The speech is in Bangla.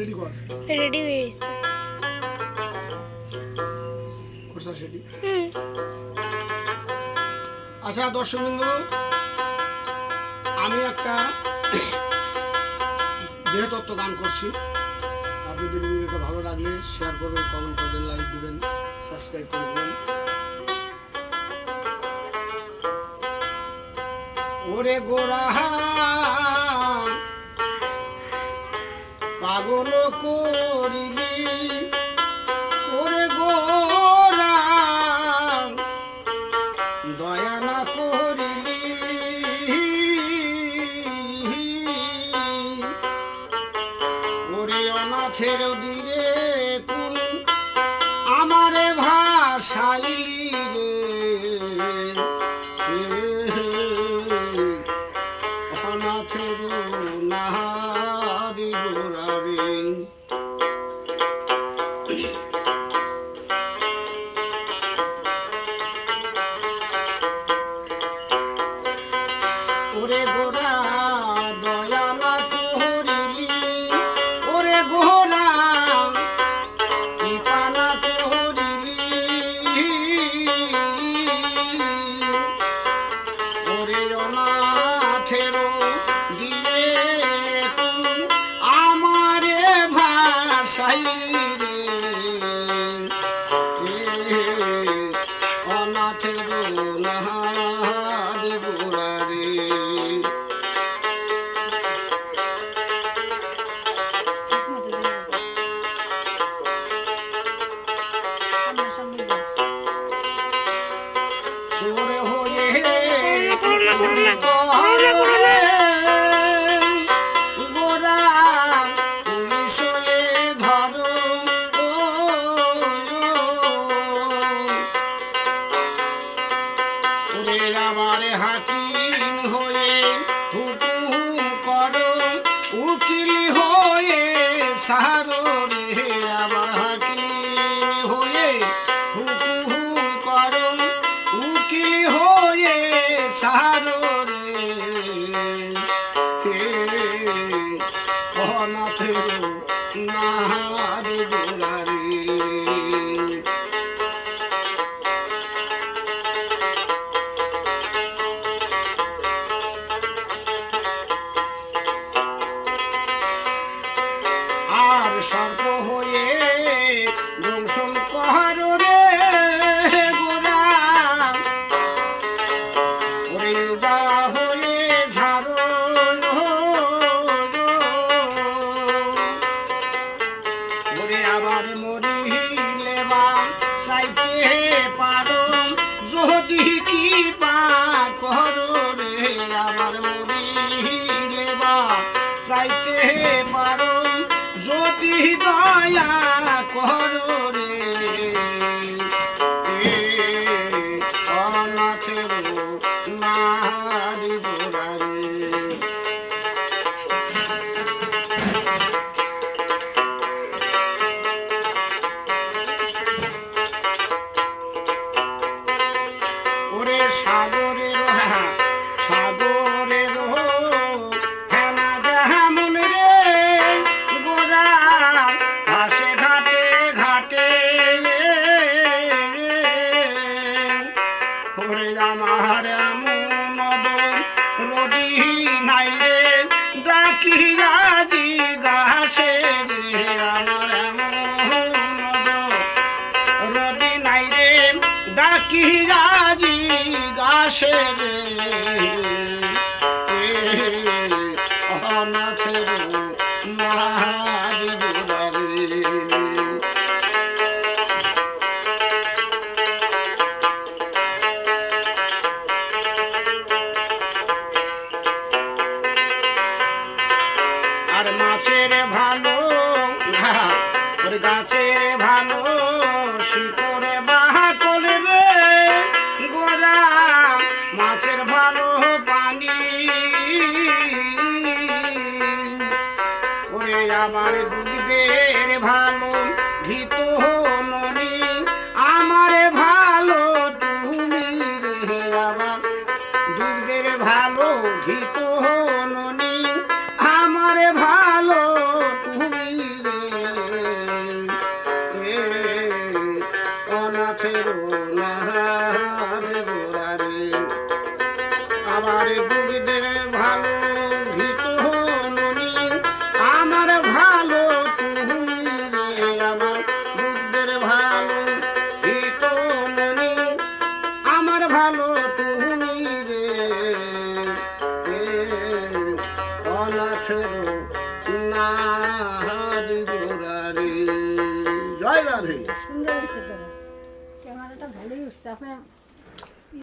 রেডি কর। রেডি হয়ে আচ্ছা দর্শকবৃন্দ আমি একটা দেহতত্ত্ব গান করছি। আপনাদের ভিডিওটা ভালো লাগলে শেয়ার করবেন কমেন্ট করবেন লাইক দিবেন সাবস্ক্রাইব করে দেবেন। ওরে গোরা! পাগল করিলি। ওরে গোরা দয়া না করিলি। ওরে অনাথের ওরে উকিল হয়ে সারো রে আমার সর্প হয়ে দংশন কর আমার মরিলে বা সাইতে পারো যদি দয়া করো রে। ওরে আমার এমন রবি নাই রে ডাকি আজি গাছে রে আমার এমন রবি নাই রে ডাকি আজি রে অনাথের মারি গাছের ভালো শিকড়ে বাহা করবে গোরা মাছের ভালো পানি। ওরে আমার দুধের ভালো ঘিত ননি আমার ভালো তুমি রে আবার দুধের ভালো ঘিত ননি আমার ভালো তুমি রে অনাথের না জয় রাধে। সুন্দর ক্যামেরাটা আপনার